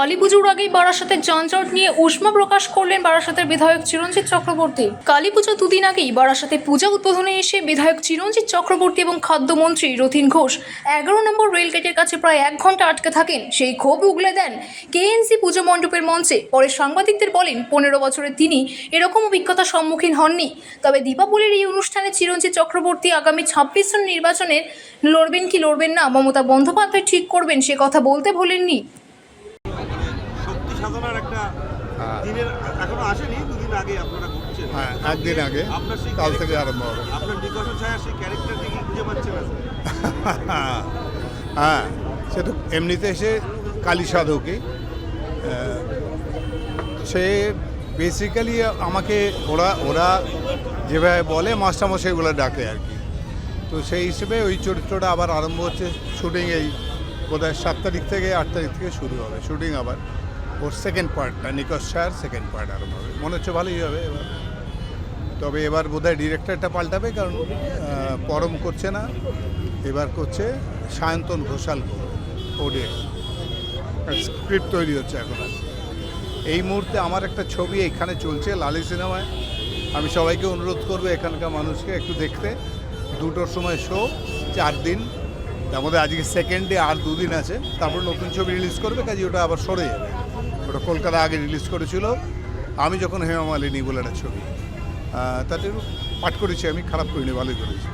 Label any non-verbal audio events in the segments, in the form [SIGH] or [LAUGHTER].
কালী পুজোর আগেই বারাসাতের যানজট নিয়ে উষ্মা প্রকাশ করলেন বারাসাতের বিধায়ক চিরঞ্জিত চক্রবর্তী। কালী পুজো দুদিন আগেই বারাসাতে পূজা উদ্বোধনে এসে বিধায়ক চিরঞ্জিত চক্রবর্তী এবং খাদ্যমন্ত্রী রথিন ঘোষ এগারো নম্বর রেলগেটের কাছে প্রায় এক ঘণ্টা আটকে থাকেন। সেই ক্ষোভ উগলে দেন কেএনসি পুজো মণ্ডপের মঞ্চে। পরে সাংবাদিকদের বলেন, পনেরো বছরে তিনি এরকম অভিজ্ঞতার সম্মুখীন হননি। তবে দীপাবলির এই অনুষ্ঠানে চিরঞ্জিত চক্রবর্তী আগামী ছাব্বিশ জন নির্বাচনে লড়বেন কি লড়বেন না মমতা বন্দ্যোপাধ্যায় ঠিক করবেন সে কথা বলতে ভোলেননি। সাধনার একটা হ্যাঁ। দিনের এখনও আসেনি দুদিন আগে আপনারা ঘুরছেন। হ্যাঁ একদিন আগে। আপনার সেই কাল থেকে আরম্ভ হবে। আপনার নিকষ ছায়া সেই ক্যারেক্টারটি কি খুঁজে পাচ্ছেন [LAUGHS] হ্যাঁ সে তো এমনিতে সে কালী সাধকই আহ, সে বেসিক্যালি আমাকে ওরা ওরা যেভাবে বলে মাস্টারমশাইগুলো ডাকে আর কি। তো সেই হিসেবে ওই চরিত্রটা আবার আরম্ভ হচ্ছে শুটিং এই বোধহয় সাত তারিখ থেকে আট তারিখ থেকে শুরু হবে শুটিং আবার। ওর সেকেন্ড পার্টটা নিকশ শাহর সেকেন্ড পার্ট আরম্ভ হবে। মনে হচ্ছে ভালোই হবে এবার। তবে এবার বোধহয় ডিরেক্টরটা পাল্টাবে কারণ পরম করছে না। এবার করছে সায়ন্তন ঘোষাল ওডে। স্ক্রিপ্ট তৈরি হচ্ছে এখন আর। এই মুহূর্তে আমার একটা ছবি এখানে চলছে লালি সিনেমায়। আমি সবাইকে অনুরোধ করব এখানকার মানুষকে একটু দেখতে। দুটোর সময় শো চার দিন। তার মধ্যে আজকে সেকেন্ড ডে আর দুদিন আছে। তারপর নতুন ছবি রিলিজ করবে, কাজে ওটা আবার সরে যাবে। ওটা কলকাতা আগে রিলিজ করেছিল। আমি যখন হেমা মালিনী বলে একটা ছবি তাতে পাঠ করেছি আমি খারাপ করিনি ভালোই করেছি।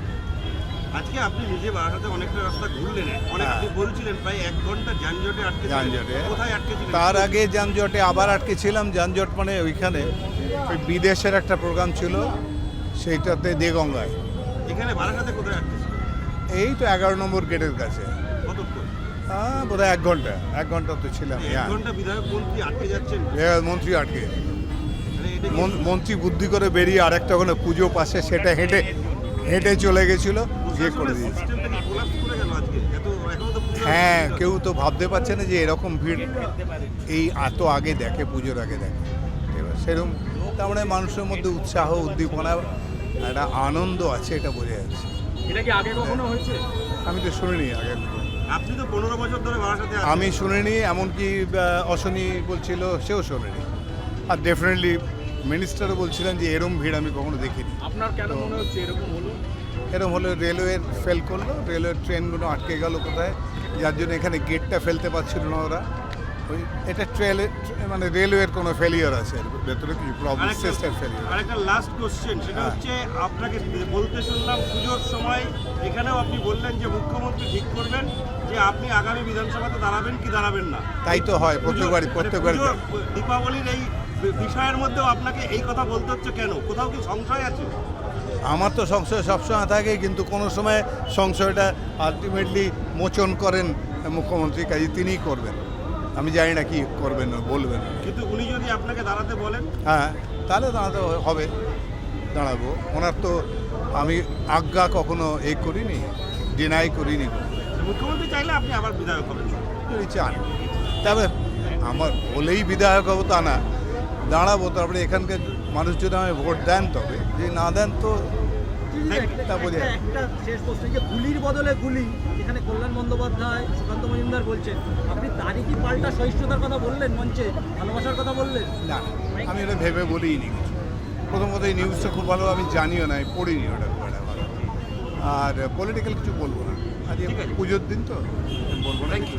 আজকে আপনি নিজে বারাসাতে অনেকটা রাস্তা ঘুরলেন। অনেক হ্যাঁ। বলছিলেন প্রায় এক ঘণ্টা যানজটে আটকে যানজটে। কোথায় আটকে তার আগে যানজটে আবার আটকে ছিলাম। যানজট মানে ওইখানে ওই বিদেশের একটা প্রোগ্রাম ছিল সেইটাতে দেগঙ্গায়। এখানে বারাসাতে কোথায় আটকে এই তো এগারো নম্বর গেটের কাছে। হ্যাঁ বোধহয় এক ঘণ্টা এক ঘণ্টা তো ছিলাম হ্যাঁ। মন্ত্রী আটকে। মন্ত্রী মানে মন- বুদ্ধি করে বেরিয়ে আরেকটা ওখানে পুজো পাশে সেটা হেঁটে হেঁটে চলে গেছিল গিয়ে করে দিয়েছে। সিস্টেমটা কি collapse করে গেল আজকে? এত এখনও তো পুজো হ্যাঁ কেউ তো ভাবতে পারছে না যে এরকম ভিড় এই এত আগে দেখে পুজোর আগে দেখে। এবার সেরকম তার মানে মানুষের মধ্যে উৎসাহ উদ্দীপনা একটা আনন্দ আছে এটা বোঝা যাচ্ছে। এটা কি আগে কখনো হয়েছে? আমি তো শুনিনি আগে আপনি তো পনেরো বছর ধরে বারাসাতে আছেন। আমি শুনিনি এমনকি অশনি বলছিল সেও শোনেনি। আর ডেফিনেটলি মিনিস্টারও বলছিলেন যে এরম ভিড় আমি কখনো দেখিনি। আপনার কেন মনে হচ্ছে এরকম হলো? এরকম হলো রেলওয়ে ফেল করল রেলওয়ের ট্রেনগুলো আটকে গেল কোথায়? যার জন্য এখানে গেটটা ফেলতে পারছিল না ওরা। ওই এটা ট্রেলে মানে রেলওয়ের কোনো ফেলিয়ার আছে এর ভেতরে কিছু প্রবলেম সিস্টেম ফেলিয়ার আরেকটা লাস্ট কোশ্চেন সেটা হ্যাঁ। হচ্ছে আপনাকে বলতে শুনলাম পুজোর সময় এখানেও আপনি বললেন যে মুখ্যমন্ত্রী ঠিক করবেন যে আপনি আগামী বিধানসভাতে দাঁড়াবেন কি দাঁড়াবেন না। তাই তো হয় প্রত্যেকবারই প্রত্যেকবারই মানে দীপাবলির এই বিষয়ের মধ্যেও আপনাকে এই কথা বলতে হচ্ছে কেন? কোথাও কি সংশয় আছে? আমার তো সংশয় সবসময় থাকে কিন্তু কোনো সময় সংশয়টা আলটিমেটলি মোচন করেন মুখ্যমন্ত্রী কাজে তিনিই করবেন। আমি জানি না কি করবেন বলবেন। কিন্তু উনি যদি আপনাকে দাঁড়াতে বলেন? হ্যাঁ তাহলে দাঁড়াতে হবে দাঁড়াবো। ওনার তো আমি আজ্ঞা কখনো এ করিনি ডিনাই করিনি। মুখ্যমন্ত্রী চাইলে আপনি আবার বিধায়ক হবেন। যদি চান। তবে আমার বলেই বিধায়ক হব তা না। দাঁড়াবো তারপরে এখানকার মানুষ যদি আমায় ভোট দেন তবে। যদি না দেন তো একটা শেষ প্রশ্ন যে গুলির বদলে গুলি এখানে কল্যাণ বন্দ্যোপাধ্যায় সুকান্ত মজুমদার বলছেন আপনি তারই কি পাল্টা সহিষ্ণুতার কথা বললেন মঞ্চে? ভালোবাসার কথা বললেন? না আমি এটা ভেবে বলিনি কিছু। প্রথম কথা এই নিউজটা খুব ভালো আমি জানিও না পড়িনি ওটা খুব একটা ভালো। আর পলিটিক্যাল কিছু বলব না। আজকে পুজোর দিন তো বলব না কিছু।